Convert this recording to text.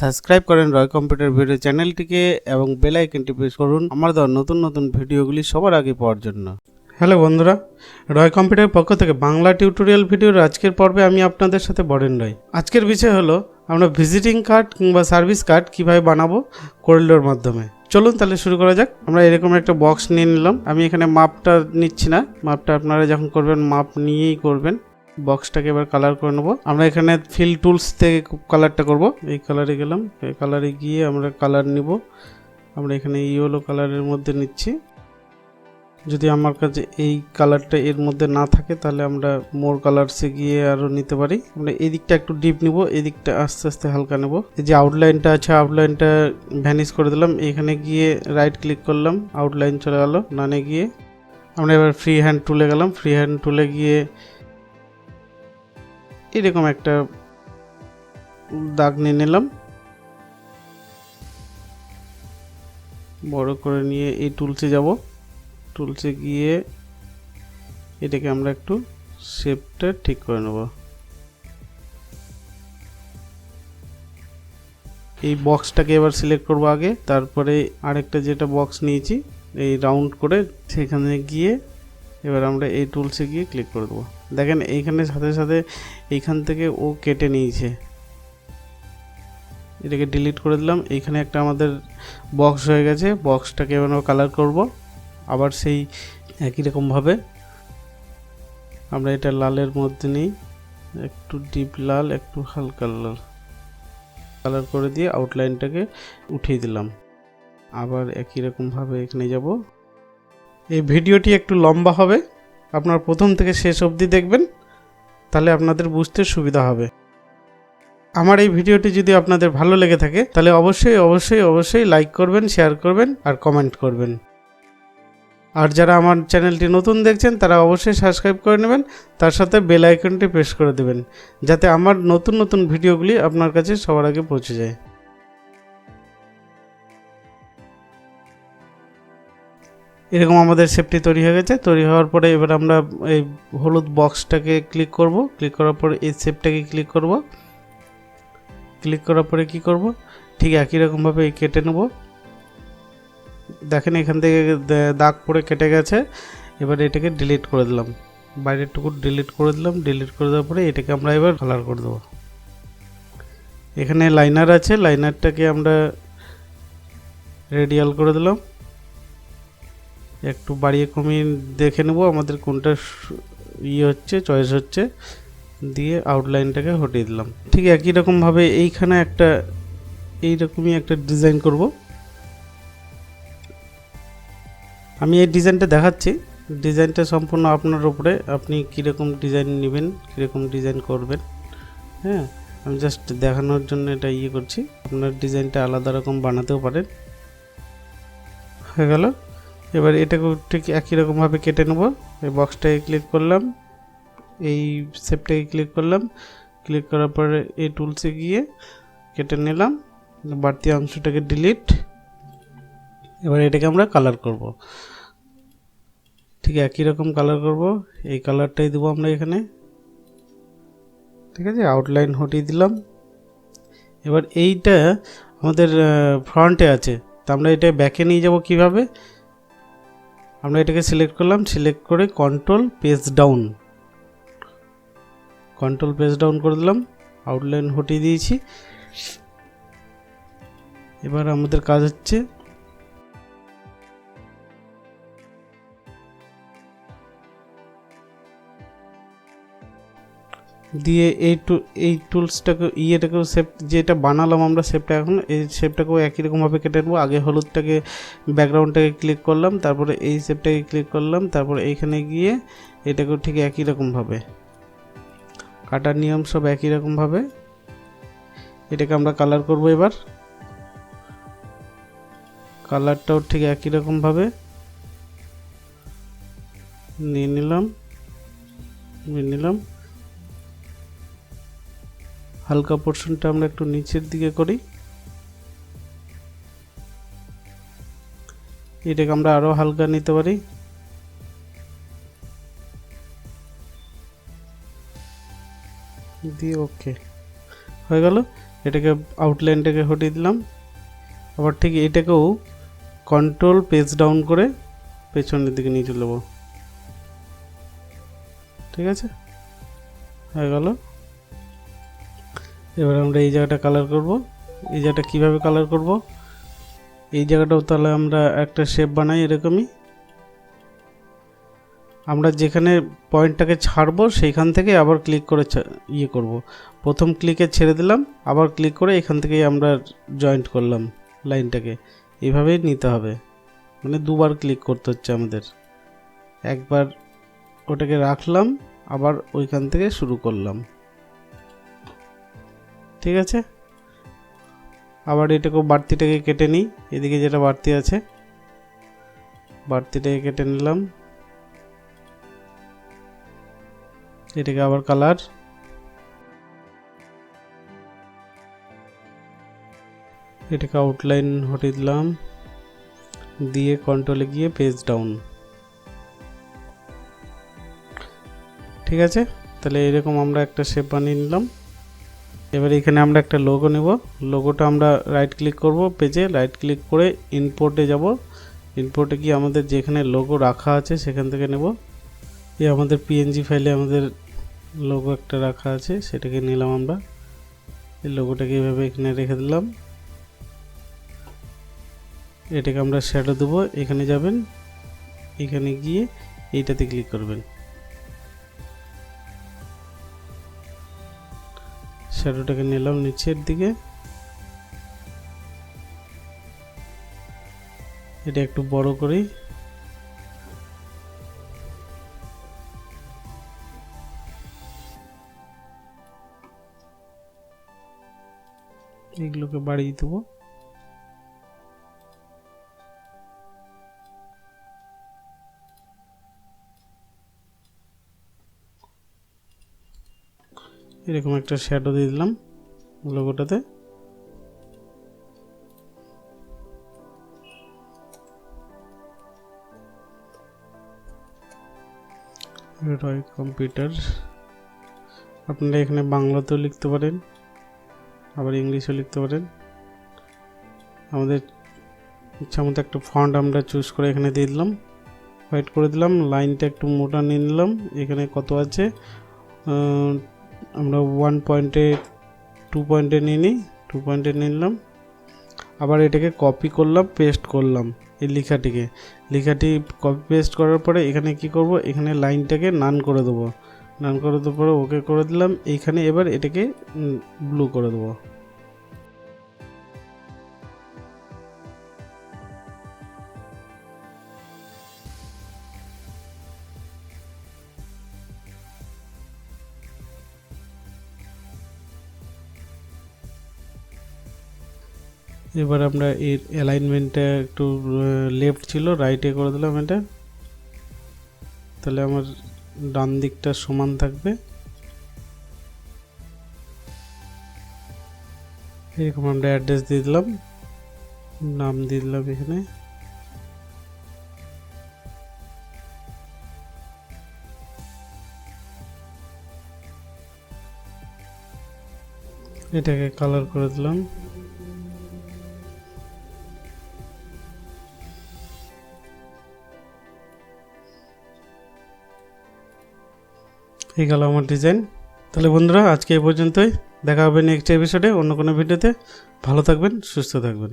Subscribe করেন রয় computer video চ্যানেলটিকে এবং বেল আইকনটি প্রেস করুন আমার নতুন নতুন ভিডিওগুলি সবার আগে পাওয়ার জন্য। হ্যালো বন্ধুরা, রয় কম্পিউটার পক্ষ থেকে বাংলা টিউটোরিয়াল ভিডিওর আজকের পর্বে আমি আপনাদের সাথে বরেন রয়। আজকের বিষয় হলো, আমরা ভিজিটিং কার্ড কিংবা সার্ভিস কার্ড কীভাবে বানাবো কোরিডোর মাধ্যমে। চলুন তাহলে শুরু করা যাক। আমরা এরকম একটা বক্স নিয়ে নিলাম। আমি এখানে মাপটা নিচ্ছি না। মাপটা আপনারা যখন করবেন, মাপ নিয়েই করবেন। বক্সটাকে এবার কালার করে নেব। আমরা এখানে ফিল টুলস থেকে কালারটা করব। এই কালারে গেলাম। এই কালারে গিয়ে আমরা কালার নিব। আমরা এখানে ইয়েলো কালারের মধ্যে নিচ্ছি। যদি আমার কাছে এই কালারটা এর মধ্যে না থাকে, তাহলে আমরা মোর কালারসে গিয়ে আরও নিতে পারি। আমরা এদিকটা একটু ডিপ নিব, এদিকটা আস্তে আস্তে হালকা নেব। এই যে আউটলাইনটা আছে আউটলাইনটা ভ্যানিশ করে দিলাম। এখানে গিয়ে রাইট ক্লিক করলাম আউটলাইন চলে গেল। নানে গিয়ে আমরা এবার ফ্রি হ্যান্ড টুলে গেলাম। ফ্রি হ্যান্ড টুলে গিয়ে এরকম একটা দাগ নিয়ে নিলাম। বড় করে নিয়ে এই টুলসে যাব। টুলসে গিয়ে এটাকে আমরা একটু শেপটা ঠিক করে নেব। এই বক্সটাকে এবার সিলেক্ট করব আগে, তারপরে আরেকটা যেটা বক্স নিয়েছি, এই রাউন্ড করে সেখানে গিয়ে এবার আমরা এই টুলসে গিয়ে ক্লিক করে দেবো। দেখেন এইখানে সাথে সাথে এইখান থেকে ও কেটে নিয়েছে। এটাকে ডিলিট করে দিলাম। এইখানে একটা আমাদের বক্স হয়ে গেছে। বক্সটাকে এবার কালার করব। আবার সেই একই রকমভাবে আমরা এটা লালের মধ্যে নিই। একটু ডিপ লাল, একটু হালকা লাল। কালার করে দিয়ে আউটলাইনটাকে উঠিয়ে দিলাম। আবার একই রকমভাবে এখানে যাব। এই ভিডিওটি একটু লম্বা হবে। আপনার প্রথম থেকে শেষ অবধি দেখবেন, তাহলে আপনাদের বুঝতে সুবিধা হবে। আমার এই ভিডিওটি যদি আপনাদের ভালো লেগে থাকে, তাহলে অবশ্যই অবশ্যই অবশ্যই লাইক করবেন শেয়ার করবেন আর কমেন্ট করবেন। আর যারা আমার চ্যানেলটি নতুন দেখছেন, তারা অবশ্যই সাবস্ক্রাইব করে নেবেন, তার সাথে বেল আইকনটি প্রেস করে দেবেন, যাতে আমার নতুন নতুন ভিডিওগুলি আপনার কাছে সবার আগে পৌঁছে যায়। এরকম আমাদের সেফটি তৈরি হয়ে গেছে। তৈরি হওয়ার পরে এবার আমরা এই হলুদ বক্সটাকে ক্লিক করব। ক্লিক করার পরে এই সেপটাকে ক্লিক করব। ক্লিক করার পরে কি করব? ঠিক একই রকমভাবে কেটে নেব। দেখেন এখান থেকে দাগ পড়ে কেটে গেছে। এবার এটাকে ডিলিট করে দিলাম। বাইরের টুকু ডিলিট করে দিলাম। ডিলিট করে দেওয়ার পরে এটাকে আমরা এবার কালার করে দেবো। এখানে লাইনার আছে। লাইনারটাকে আমরা রেডিয়াল করে দিলাম। একটু বাড়িয়ে কমিয়ে দেখে নেব আমাদের কোনটা ইয়ে হচ্ছে চয়েস হচ্ছে। দিয়ে আউটলাইনটাকে হটিয়ে দিলাম। ঠিক একই রকমভাবে এইখানে একটা, এইরকমই একটা ডিজাইন করব। আমি এই ডিজাইনটা দেখাচ্ছি। ডিজাইনটা সম্পূর্ণ আপনার উপরে। আপনি কীরকম ডিজাইন নেবেন, কীরকম ডিজাইন করবেন হ্যাঁ? আমি জাস্ট দেখানোর জন্য এটা ইয়ে করছি। আপনার ডিজাইনটা আলাদা রকম বানাতেও পারেন। হয়ে গেল? এবার এটাকে ঠিক একই রকমভাবে কেটে নেব। এই বক্সটাকে ক্লিক করলাম। এই শেপটাকে ক্লিক করলাম। ক্লিক করার পরে এই টুলসে গিয়ে কেটে নিলাম। বাড়তি অংশটাকে ডিলিট এবার এটাকে আমরা কালার করব। ঠিক একই রকম কালার করব। এই কালারটাই দেবো আমরা এখানে। ঠিক আছে? আউটলাইন হটিয়ে দিলাম। এবার এইটা আমাদের ফ্রন্টে আছে। তা আমরা এটা ব্যাকে নিয়ে যাব কীভাবে? আমরা এটাকে সিলেক্ট করলাম সিলেক্ট করে control page down control page down করে দিলাম আউটলাইন হটিয়ে দিয়েছি। এবার আমাদের কাজ হচ্ছে দিয়ে এই টু এই টুলসটাকে ইয়েটাকেও শেপ যেটা বানালাম আমরা শেপটা এখন, এই শেপটাকেও একই রকমভাবে কেটে নেব। আগে হলুদটাকে ব্যাকগ্রাউন্ডটাকে ক্লিক করলাম, তারপরে এই শেপটাকে ক্লিক করলাম, তারপরে এইখানে গিয়ে এটাকেও ঠিক একই রকমভাবে। কাটার নিয়ম সব একই রকমভাবে। এটাকে আমরা কালার করব এবার। কালারটাও ঠিক একই রকমভাবে। নিয়ে নিলাম নিয়ে নিলাম। হালকা পোর্শনটা আমরা একটু নিচের দিকে করি। এটাকে আমরা আরও হালকা নিতে পারি। দিয়ে ওকে হয়ে গেল। এটাকে আউটলাইনটাকে হটিয়ে দিলাম। আবার ঠিক এটাকেও কন্ট্রোল পেজ ডাউন করে পেছনের দিকে নিয়ে চলে যাব। ঠিক আছে? হয়ে গেল। এবার আমরা এই জায়গাটা কালার করব। এই জায়গাটা কীভাবে কালার করব? এই জায়গাটাও তাহলে আমরা একটা শেপ বানাই এরকমই। আমরা যেখানে পয়েন্টটাকে ছাড়বো, সেইখান থেকে আবার ক্লিক করে ইয়ে করব। প্রথম ক্লিকে ছেড়ে দিলাম, আবার ক্লিক করে এখান থেকেই আমরা জয়েন্ট করলাম লাইনটাকে এইভাবেই নিতে হবে। মানে দুবার ক্লিক করতে হচ্ছে আমাদের। একবার ওটাকে রাখলাম, আবার ওইখান থেকে শুরু করলাম। ঠিক আছে? আবার এটাকে বাড়তিটাকে কেটে নিই। এদিকে যেটা বাড়তি আছে, বাড়তিটাকে কেটে নিলাম। এটাকে আবার কালার। এটাকে আউটলাইন হটিয়ে দিলাম। দিয়ে কন্ট্রোলে গিয়ে পেজ ডাউন ঠিক আছে? তাহলে এরকম আমরা একটা শেপ বানিয়ে নিলাম। এবার এখানে আমরা একটা লোগো নেব। লোগোটা আমরা রাইট ক্লিক করব পেজে রাইট ক্লিক করে ইনপোর্টে যাব। ইনপোর্টে গিয়ে আমাদের যেখানে লোগো রাখা আছে সেখান থেকে নেব। এই আমাদের পিএনজি ফাইলে আমাদের লোগো একটা রাখা আছে, সেটাকে নিলাম আমরা। এই লোগোটাকে এভাবে এখানে রেখে দিলাম। এটাকে আমরা শ্যাডো দেবো। এখানে যাবেন। এখানে গিয়ে এইটাতে ক্লিক করবেন। শ্যাডোটাকে নিলাম নিচের দিকে। এটা একটু বড় করি। এগুলোকে বাড়িয়ে দেবো। এরকম একটা শ্যাডো দিয়ে দিলাম লোগোটাতে কম্পিউটার আপনারা এখানে বাংলাতেও লিখতে পারেন, আবার ইংলিশেও লিখতে পারেন। আমাদের ইচ্ছা মতো একটা ফন্ট আমরা চুজ করে এখানে দিয়ে দিলাম। হোয়াইট করে দিলাম লাইনটা একটু মোটা নিয়ে নিলাম। এখানে কত আছে? আমরা ওয়ান পয়েন্টে টু পয়েন্টে নিয়ে নিই টু পয়েন্টে নিলাম। আবার এটাকে কপি করলাম পেস্ট করলাম এই লেখাটিকে। লেখাটি কপি পেস্ট করার পরে এখানে কি করব? এখানে লাইনটাকে নান করে দেবো। নান করে দেওয়ার পরে ওকে করে দিলাম। এইখানে এবার এটাকে ব্লু করে দেবো। এবার আমরা এর অ্যালাইনমেন্টটা একটু লেফট ছিল রাইটে করে দিলাম এটা। তাহলে আমার ডান দিকটা সমান থাকবে। এরকম আমরা অ্যাড্রেস দিয়ে দিলাম। নাম দিয়ে দিলাম এখানে। এটাকে কালার করে দিলাম। এই গেল আমার ডিজাইন তাহলে বন্ধুরা, আজকে এই পর্যন্তই। দেখা হবে নেক্সট এপিসোডে অন্য কোনো ভিডিওতে ভালো থাকবেন, সুস্থ থাকবেন।